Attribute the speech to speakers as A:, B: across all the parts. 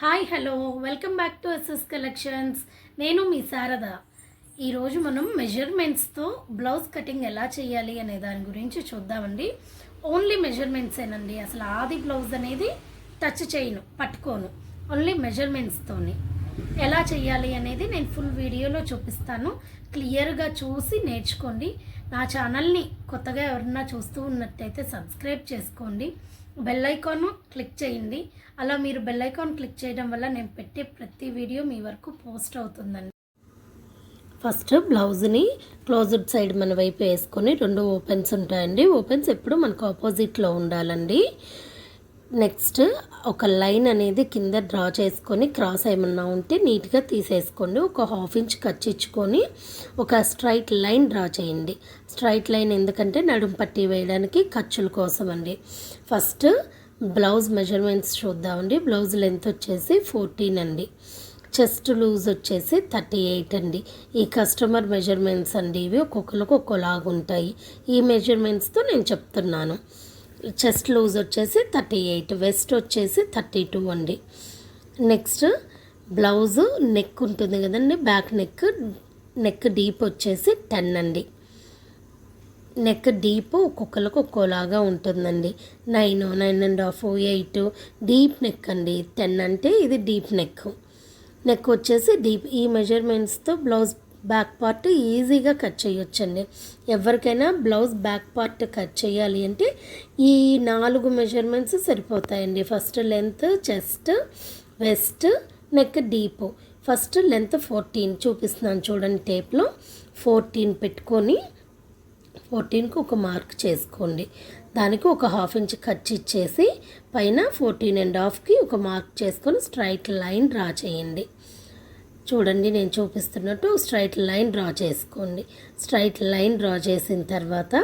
A: Hi hello. Welcome back to SS collections నేను మీ శారద. ఈరోజు మనం మెజర్మెంట్స్తో బ్లౌజ్ కటింగ్ ఎలా చేయాలి అనే దాని గురించి చూద్దామండి. ఓన్లీ మెజర్మెంట్సేనండి. అసలు ఆది బ్లౌజ్ అనేది టచ్ చేయను పట్టుకోను. ఓన్లీ మెజర్మెంట్స్తోని. ఎలా చేయాలి అనేది నేను ఫుల్ వీడియోలో చూపిస్తాను. క్లియర్గా చూసి నేర్చుకోండి. నా ఛానల్ని కొత్తగా ఎవరన్నా చూస్తూ ఉన్నట్టయితే సబ్స్క్రైబ్ చేసుకోండి. బెల్ ఐకాన్ క్లిక్ చేయండి. అలా మీరు బెల్ ఐకాన్ క్లిక్ చేయడం వల్ల నేను పెట్టే ప్రతి వీడియో మీ వరకు పోస్ట్ అవుతుందండి. ఫస్ట్ బ్లౌజ్ని క్లోజ్డ్ సైడ్ మన వైపు వేసుకొని రెండు ఓపెన్స్ ఉంటాయండి. ఓపెన్స్ ఎప్పుడు మనకు ఆపోజిట్లో ఉండాలండి. నెక్స్ట్ ఒక లైన్ అనేది కింద డ్రా చేసుకొని క్రాస్ ఏమన్నా ఉంటే నీట్గా తీసేసుకోండి. ఒక హాఫ్ ఇంచ్ కచ్చిచ్చుకొని ఒక స్ట్రైట్ లైన్ డ్రా చేయండి. స్ట్రైట్ లైన్ ఎందుకంటే నడుం పట్టి వేయడానికి ఖర్చుల కోసం అండి ఫస్ట్ బ్లౌజ్ మెజర్మెంట్స్ చూద్దామండి. బ్లౌజ్ లెంత్ వచ్చేసి ఫోర్టీన్ అండి. చెస్ట్ లూజ్ వచ్చేసి థర్టీ ఎయిట్ అండి. ఈ కస్టమర్ మెజర్మెంట్స్ అండి ఇవి ఒక్కొక్కరికి ఒక్కోలాగా ఉంటాయి ఈ మెజర్మెంట్స్తో నేను చెప్తున్నాను. చెస్ట్ లూజ్ వచ్చేసి థర్టీ ఎయిట్ వెస్ట్ వచ్చేసి థర్టీ టూ అండి. నెక్స్ట్ బ్లౌజు నెక్ ఉంటుంది కదండి బ్యాక్ నెక్ నెక్ డీప్ వచ్చేసి టెన్ అండి. నెక్ డీప్ ఒక్కొక్కరికి ఒక్కోలాగా ఉంటుందండి. Nine nine and half eight deep neck అండి. టెన్ అంటే ఇది డీప్ నెక్. నెక్ వచ్చేసి డీప్. ఈ మెజర్మెంట్స్తో బ్లౌజ్ బ్యాక్ పార్ట్ ఈజీగా కట్ చేయొచ్చండి. ఎవరికైనా బ్లౌజ్ బ్యాక్ పార్ట్ కట్ చేయాలి అంటే ఈ నాలుగు మెజర్మెంట్స్ సరిపోతాయండి. First length chest waist neck deep. First length fourteen చూపిస్తున్నాను చూడండి టేప్లో. ఫోర్టీన్ పెట్టుకొని ఫోర్టీన్కి ఒక మార్క్ చేసుకోండి. దానికి ఒక హాఫ్ ఇంచ్ కట్ ఇచ్చేసి పైన ఫోర్టీన్ అండ్ హాఫ్కి ఒక మార్క్ చేసుకొని స్ట్రైట్ లైన్ డ్రా చేయండి. చూడండి నేను చూపిస్తున్నట్టు స్ట్రైట్ లైన్ డ్రా చేసుకోండి. స్ట్రైట్ లైన్ డ్రా చేసిన తర్వాత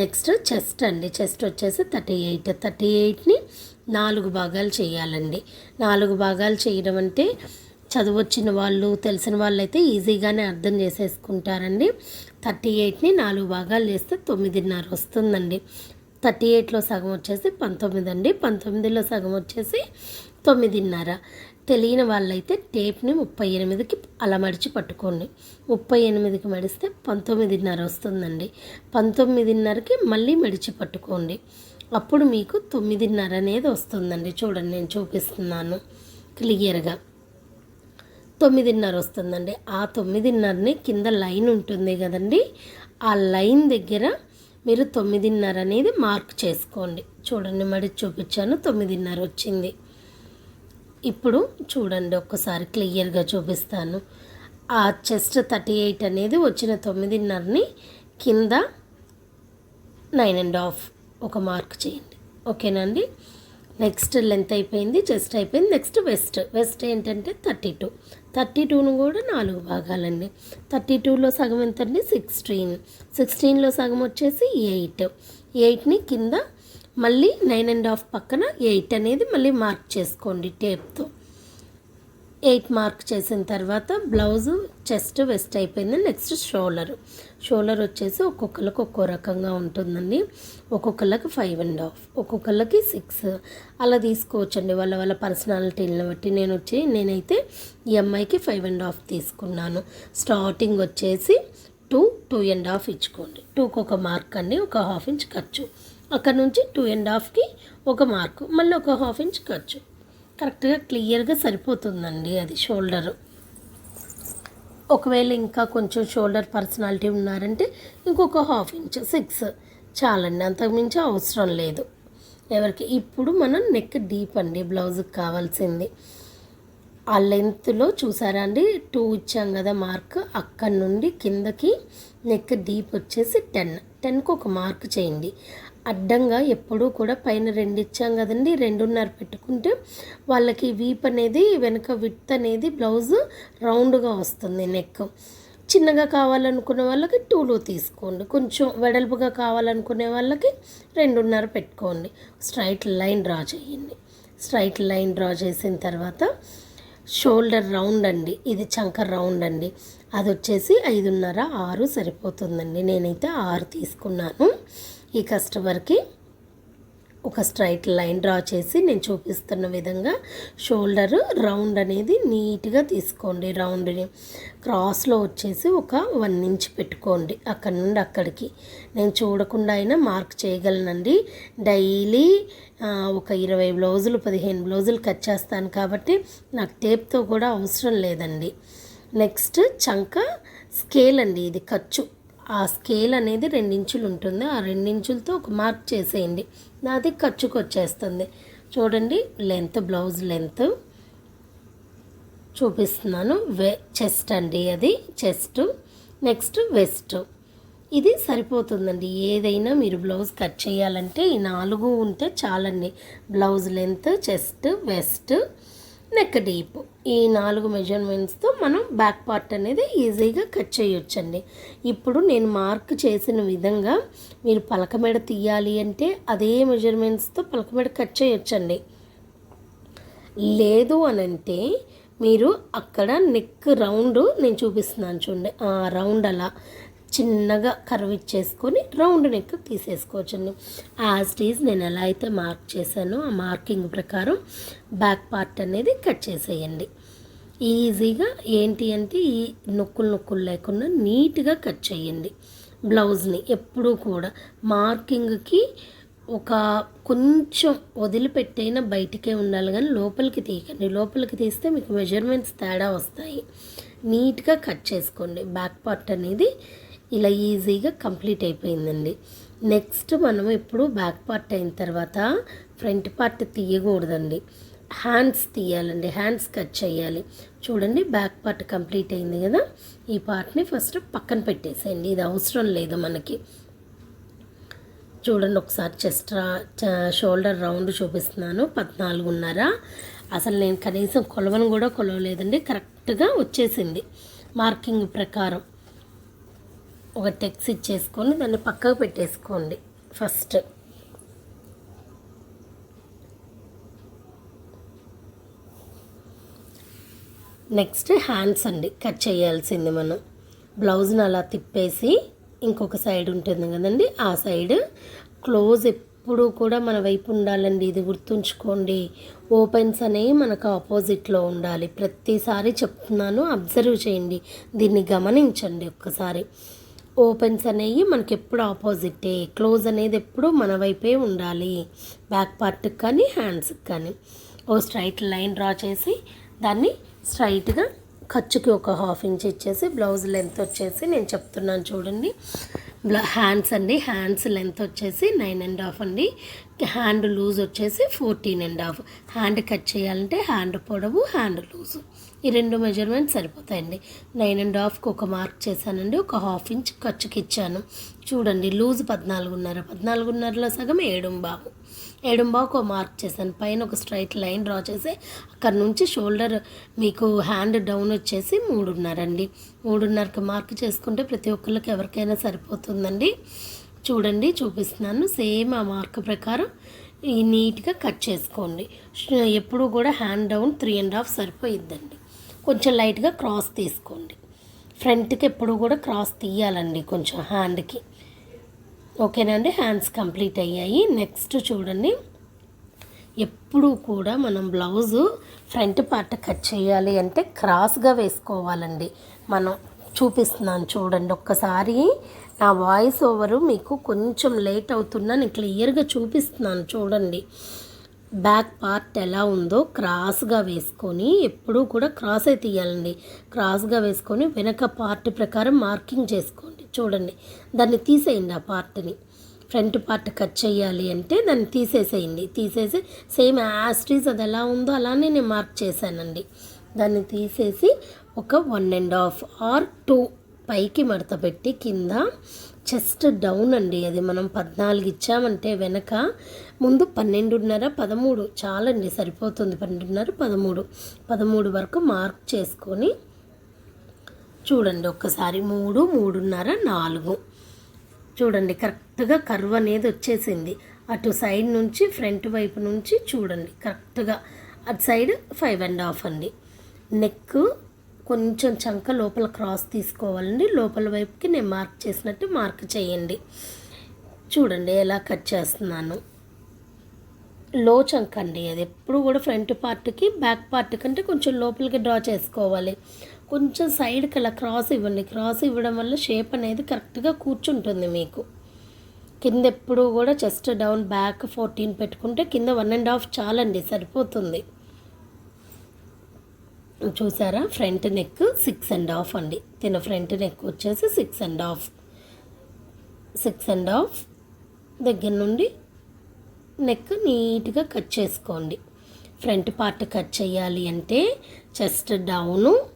A: నెక్స్ట్ చెస్ట్ అండి. చెస్ట్ వచ్చేసి థర్టీ ఎయిట్ థర్టీ ఎయిట్ని నాలుగు భాగాలు చేయాలండి. నాలుగు భాగాలు చేయడం అంటే చదువు వచ్చిన వాళ్ళు తెలిసిన వాళ్ళు అయితే ఈజీగానే అర్థం చేసేసుకుంటారండి. థర్టీ ఎయిట్ని నాలుగు భాగాలు చేస్తే తొమ్మిదిన్నర వస్తుందండి. థర్టీ ఎయిట్లో సగం వచ్చేసి పంతొమ్మిది అండి. పంతొమ్మిదిలో సగం వచ్చేసి తొమ్మిదిన్నర. తెలియని వాళ్ళైతే టేప్ని ముప్పై ఎనిమిదికి అలా మడిచి పట్టుకోండి. ముప్పై ఎనిమిదికి మడిస్తే పంతొమ్మిదిన్నర వస్తుందండి. పంతొమ్మిదిన్నరకి మళ్ళీ మడిచి పట్టుకోండి. అప్పుడు మీకు తొమ్మిదిన్నర అనేది వస్తుందండి. చూడండి నేను చూపిస్తున్నాను క్లియర్గా. తొమ్మిదిన్నర వస్తుందండి. ఆ తొమ్మిదిన్నరని కింద లైన్ ఉంటుంది కదండి. ఆ లైన్ దగ్గర మీరు తొమ్మిదిన్నర అనేది మార్క్ చేసుకోండి. చూడండి మడి చూపించాను తొమ్మిదిన్నర వచ్చింది. ఇప్పుడు చూడండి ఒక్కసారి క్లియర్గా చూపిస్తాను. ఆ చెస్ట్ థర్టీ ఎయిట్ అనేది వచ్చిన తొమ్మిదిన్నరని కింద నైన్ అండ్ హాఫ్ ఒక మార్క్ చేయండి. ఓకేనండి? నెక్స్ట్ లెంత్ అయిపోయింది చెస్ట్ అయిపోయింది నెక్స్ట్ వెస్ట్. వెస్ట్ ఏంటంటే థర్టీ టూ. థర్టీ టూను కూడా నాలుగు భాగాలండి. థర్టీ టూలో సగం ఎంతండి? సిక్స్టీన్. సిక్స్టీన్లో సగం వచ్చేసి ఎయిట్. ఎయిట్ని కింద మళ్ళీ నైన్ అండ్ హాఫ్ పక్కన ఎయిట్ అనేది మళ్ళీ మార్క్ చేసుకోండి టేప్తో. ఎయిట్ మార్క్ చేసిన తర్వాత బ్లౌజు చెస్ట్ వెస్ట్ అయిపోయింది నెక్స్ట్ షోలర్ షోలర్ వచ్చేసి ఒక్కొక్కరికి ఒక్కో రకంగా ఉంటుందండి. ఒక్కొక్కరికి ఫైవ్ అండ్ హాఫ్ ఒక్కొక్కరికి సిక్స్. అలా తీసుకోవచ్చండి వాళ్ళ వాళ్ళ పర్సనాలిటీని బట్టి. నేను వచ్చి నేనైతే ఈ అమ్మాయికి ఫైవ్ అండ్ హాఫ్ తీసుకున్నాను. స్టార్టింగ్ వచ్చేసి టూ టూ అండ్ హాఫ్ ఇచ్చుకోండి. టూకి ఒక మార్క్ అండి ఒక హాఫ్ ఇంచ్ ఖర్చు. అక్కడ నుంచి టూ అండ్ హాఫ్కి ఒక మార్కు మళ్ళీ ఒక హాఫ్ ఇంచ్ ఖర్చు. కరెక్ట్గా క్లియర్గా సరిపోతుందండి అది షోల్డరు ఒకవేళ ఇంకా కొంచెం షోల్డర్ పర్సనాలిటీ ఉన్నారంటే ఇంకొక హాఫ్ ఇంచ్ సిక్స్ చాలండి అంతకుమించి అవసరం లేదు. ఎవరికి ఇప్పుడు మనం నెక్ డీప్ అండి బ్లౌజ్కి కావాల్సింది. ఆ లెంత్లో చూసారా అండి టూ ఇచ్చాం కదా మార్క్ అక్కడి నుండి కిందకి నెక్ డీప్ వచ్చేసి టెన్ టెన్కి ఒక మార్క్ చేయండి. అడ్డంగా ఎప్పుడూ కూడా పైన రెండు ఇచ్చాం కదండి రెండున్నర పెట్టుకుంటే వాళ్ళకి వీప్ అనేది వెనక విత్ అనేది బ్లౌజ్ రౌండ్గా వస్తుంది నెక్. చిన్నగా కావాలనుకునే వాళ్ళకి టూలో తీసుకోండి. కొంచెం వెడల్పుగా కావాలనుకునే వాళ్ళకి రెండున్నర పెట్టుకోండి. స్ట్రైట్ లైన్ డ్రా చేయండి. స్ట్రైట్ లైన్ డ్రా చేసిన తర్వాత షోల్డర్ రౌండ్ అండి ఇది చంక రౌండ్ అండి. అది వచ్చేసి ఐదున్నర ఆరు సరిపోతుందండి. నేనైతే ఆరు తీసుకున్నాను. ఈ కస్టమర్కి ఒక స్ట్రైట్ లైన్ డ్రా చేసి నేను చూపిస్తున్న విధంగా షోల్డర్ రౌండ్ అనేది నీట్గా తీసుకోండి. రౌండ్ని క్రాస్లో వచ్చేసి ఒక వన్ ఇంచ్ పెట్టుకోండి. అక్కడ నుండి అక్కడికి. నేను చూడకుండా అయినా మార్క్ చేయగలనండి. డైలీ ఒక ఇరవై బ్లౌజులు పదిహేను బ్లౌజులు కట్ చేస్తాను కాబట్టి నాకు టేప్తో కూడా అవసరం లేదండి. నెక్స్ట్ చంక స్కేల్ అండి. ఇది ఖర్చు. ఆ స్కేల్ అనేది రెండించులు ఉంటుంది ఆ రెండించులతో ఒక మార్క్ చేసేయండి. నాది ఖర్చుకు వచ్చేస్తుంది. చూడండి లెంత్ బ్లౌజ్ లెంత్ చూపిస్తున్నాను. వె చెస్ట్ అండి అది చెస్ట్ నెక్స్ట్ వెస్ట్ ఇది సరిపోతుందండి. ఏదైనా మీరు బ్లౌజ్ కట్ చేయాలంటే ఈ నాలుగు ఉంటే చాలండి. Blouse length chest waist neck deep. ఈ నాలుగు మెజర్మెంట్స్తో మనం బ్యాక్ పార్ట్ అనేది ఈజీగా కట్ చేయొచ్చండి. ఇప్పుడు నేను మార్క్ చేసిన విధంగా మీరు పలకమెడ తీయాలి అంటే అదే మెజర్మెంట్స్తో పలకమెడ కట్ చేయొచ్చండి. లేదు అని అంటే మీరు అక్కడ నెక్ రౌండ్ నేను చూపిస్తున్నాను చూడండి. ఆ రౌండ్ అలా. చిన్నగా కర్వ్ ఇచ్చేసుకొని రౌండ్ నెక్ తీసేసుకోవచ్చండి. యాజ్ టీజ్ నేను ఎలా అయితే మార్క్ చేశానో ఆ మార్కింగ్ ప్రకారం బ్యాక్ పార్ట్ అనేది కట్ చేసేయండి. ఈజీగా ఏంటి అంటే ఈ నొక్కులు నొక్కులు లేకుండా నీట్గా కట్ చేయండి. బ్లౌజ్ని ఎప్పుడూ కూడా మార్కింగ్కి ఒక కొంచెం వదిలిపెట్టైనా బయటికే ఉండాలి కానీ లోపలికి తీయకండి. లోపలికి తీస్తే మీకు మెజర్మెంట్స్ తేడా వస్తాయి. నీట్గా కట్ చేసుకోండి. బ్యాక్ పార్ట్ అనేది ఇలా ఈజీగా కంప్లీట్ అయిపోయిందండి. నెక్స్ట్ మనం ఇప్పుడు బ్యాక్ పార్ట్ అయిన తర్వాత ఫ్రంట్ పార్ట్ తీయకూడదండి. హ్యాండ్స్ తీయాలండి హ్యాండ్స్ కట్ చేయాలి. చూడండి బ్యాక్ పార్ట్ కంప్లీట్ అయింది కదా. ఈ పార్ట్ని ఫస్ట్ పక్కన పెట్టేసేయండి. ఇది అవసరం లేదు మనకి. చూడండి ఒకసారి చెస్ట్ షోల్డర్ రౌండ్ చూపిస్తున్నాను. పద్నాలుగున్నర. అసలు నేను కనీసం కొలవను కూడా కొలవలేదండి. కరెక్ట్గా వచ్చేసింది. మార్కింగ్ ప్రకారం. ఒక టెక్స్ ఇచ్చేసుకొని దాన్ని పక్కకు పెట్టేసుకోండి. ఫస్ట్. నెక్స్ట్ హ్యాండ్స్ అండి. కట్ చేయాల్సింది మనం. బ్లౌజ్ని అలా తిప్పేసి ఇంకొక సైడ్ ఉంటుంది కదండి. ఆ సైడ్ క్లోజ్ ఎప్పుడూ కూడా మన వైపు ఉండాలండి. ఇది గుర్తుంచుకోండి. ఓపెన్స్ అనేవి మనకు ఆపోజిట్లో ఉండాలి. ప్రతిసారి చెప్తున్నాను అబ్జర్వ్ చేయండి. దీన్ని గమనించండి ఒక్కసారి. ఓపెన్స్ అనేవి మనకి ఎప్పుడు ఆపోజిటే. క్లోజ్ అనేది ఎప్పుడు మన వైపే ఉండాలి. బ్యాక్ పార్ట్కి కానీ హ్యాండ్స్కి కానీ. ఓ స్ట్రైట్ లైన్ డ్రా చేసి దాన్ని స్ట్రైట్గా ఖర్చుకి ఒక హాఫ్ ఇంచ్ ఇచ్చేసి బ్లౌజ్ లెంత్ వచ్చేసి నేను చెప్తున్నాను చూడండి. హ్యాండ్స్ అండి. హ్యాండ్స్ లెంత్ వచ్చేసి నైన్ అండ్ హాఫ్ అండి. హ్యాండ్ లూజ్ వచ్చేసి fourteen and half. Hand cut చేయాలంటే హ్యాండ్ పొడవు హ్యాండ్ లూజు. ఈ రెండు మెజర్మెంట్స్ సరిపోతాయండి. నైన్ అండ్ హాఫ్కి ఒక మార్క్ చేశానండి. ఒక హాఫ్ ఇంచ్ ఖర్చుకి ఇచ్చాను. చూడండి లూజ్ పద్నాలుగున్నర. పద్నాలుగున్నరలో సగం ఏడుంబాబు ఏడుంబావుకు ఒక మార్క్ చేశాను. పైన ఒక స్ట్రైట్ లైన్ డ్రా చేసి అక్కడ నుంచి షోల్డర్ మీకు హ్యాండ్ డౌన్ వచ్చేసి మూడున్నర అండి మూడున్నరకి మార్క్ చేసుకుంటే ప్రతి ఒక్కరికి ఎవరికైనా సరిపోతుందండి. చూడండి చూపిస్తున్నాను. సేమ్ ఆ మార్క్ ప్రకారం ఈ నీట్గా కట్ చేసుకోండి. ఎప్పుడు కూడా hand down three and half సరిపోయిద్దండి. కొంచెం లైట్గా క్రాస్ తీసుకోండి. ఫ్రంట్కి ఎప్పుడు కూడా క్రాస్ తీయాలండి కొంచెం హ్యాండ్కి. ఓకేనండి హ్యాండ్స్ కంప్లీట్ అయ్యాయి. నెక్స్ట్ చూడండి. ఎప్పుడు కూడా మనం బ్లౌజు ఫ్రంట్ పార్ట్ కట్ చేయాలి అంటే క్రాస్గా వేసుకోవాలండి. మనం చూపిస్తున్నాను చూడండి ఒక్కసారి. నా వాయిస్ ఓవరు మీకు కొంచెం లేట్ అవుతున్నా నేను క్లియర్గా చూపిస్తున్నాను చూడండి. బ్యాక్ పార్ట్ ఎలా ఉందో క్రాస్గా వేసుకొని ఎప్పుడూ కూడా క్రాస్ అయితే తీయాలండి. క్రాస్గా వేసుకొని వెనక పార్ట్ ప్రకారం మార్కింగ్ చేసుకోండి. చూడండి. దాన్ని తీసేయండి ఆ పార్ట్ని. ఫ్రంట్ పార్ట్ కట్ చేయాలి అంటే దాన్ని తీసేసేయండి. తీసేసి సేమ్ యాస్ట్రీస్ అది ఎలా ఉందో అలానే నేను మార్క్ చేశానండి. దాన్ని తీసేసి ఒక one and half or two పైకి మడత పెట్టి కింద చెస్ట్ డౌన్ అండి అది మనం పద్నాలుగు ఇచ్చామంటే వెనక. ముందు పన్నెండున్నర పదమూడు చాలండి సరిపోతుంది. పన్నెండున్నర పదమూడు. పదమూడు వరకు మార్క్ చేసుకొని చూడండి ఒక్కసారి మూడు మూడున్నర నాలుగు. చూడండి కరెక్ట్గా కర్వ్ అనేది వచ్చేసింది. అటు సైడ్ నుంచి ఫ్రంట్ వైపు నుంచి చూడండి కరెక్ట్గా. అటు సైడ్ ఫైవ్ అండ్ హాఫ్ అండి. నెక్ కొంచెం చంక లోపల క్రాస్ తీసుకోవాలండి. లోపల వైపుకి నేను మార్క్ చేసినట్టు మార్క్ చేయండి. చూడండి ఎలా కట్ చేస్తున్నాను. లో చంక్ అండి అది. ఎప్పుడు కూడా ఫ్రంట్ పార్ట్కి బ్యాక్ పార్ట్ కంటే కొంచెం లోపలికి డ్రా చేసుకోవాలి. కొంచెం సైడ్కి అలా క్రాస్ ఇవ్వండి. క్రాస్ ఇవ్వడం వల్ల షేప్ అనేది కరెక్ట్గా కూర్చుంటుంది మీకు. కింద ఎప్పుడు కూడా చెస్ట్ డౌన్ బ్యాక్ ఫోర్టీన్ పెట్టుకుంటే కింద వన్ అండ్ హాఫ్ చాలండి. సరిపోతుంది. చూసారా? Front neck six and half అండి. తిన ఫ్రంట్ నెక్ వచ్చేసి six and half. Six and half. దగ్గర నుండి నెక్ నీట్గా కట్ చేసుకోండి. ఫ్రంట్ పార్ట్ కట్ చేయాలి అంటే చెస్ట్ డౌను.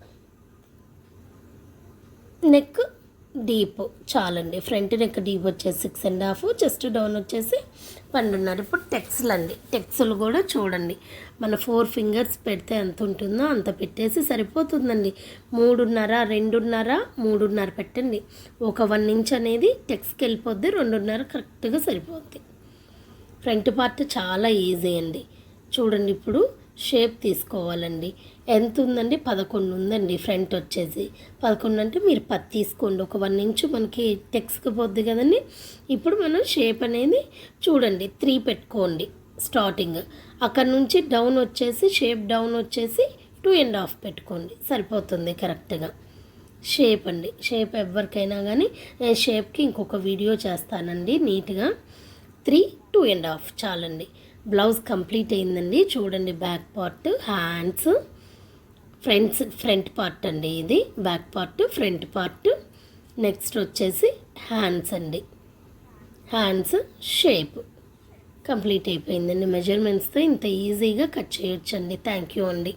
A: నెక్ డీప్ చాలండి. ఫ్రంట్ నెక్ డీప్ వచ్చేసి six and half chest down వచ్చేసి పన్నెండున్నర ఇప్పుడు టెక్స్లు అండి. టెక్స్లు కూడా చూడండి. మన ఫోర్ ఫింగర్స్ పెడితే ఎంత ఉంటుందో అంత పెట్టేసి సరిపోతుందండి. మూడున్నర రెండున్నర మూడున్నర పెట్టండి. ఒక వన్ ఇంచ్ అనేది టెక్స్కి వెళ్ళిపోద్ది రెండున్నర కరెక్ట్గా సరిపోద్ది. ఫ్రంట్ పార్ట్ చాలా ఈజీ అండి. చూడండి ఇప్పుడు షేప్ తీసుకోవాలండి. ఎంత ఉందండి పదకొండు ఉందండి ఫ్రంట్ వచ్చేసి. పదకొండు అంటే మీరు పది తీసుకోండి. ఒక వన్ ఇంచు మనకి టెక్స్కి పోద్ది కదండి. ఇప్పుడు మనం షేప్ అనేది చూడండి. త్రీ పెట్టుకోండి స్టార్టింగ్. అక్కడ నుంచి డౌన్ వచ్చేసి షేప్ డౌన్ వచ్చేసి టూ అండ్ హాఫ్ పెట్టుకోండి. సరిపోతుంది కరెక్ట్గా. షేప్ అండి. షేప్ ఎవరికైనా కానీ నేను షేప్కి ఇంకొక వీడియో చేస్తానండి నీట్గా. త్రీ టూ అండ్ హాఫ్ చాలండి. బ్లౌజ్ కంప్లీట్ అయిందండి. చూడండి back part hands fronts front part అండి ఇది. Back part front part. Next వచ్చేసి హ్యాండ్స్ అండి. హ్యాండ్స్ షేప్ కంప్లీట్ అయిపోయిందండి. మెజర్మెంట్స్తో ఇంత ఈజీగా కట్ చేయొచ్చండి. థ్యాంక్ యూ అండి.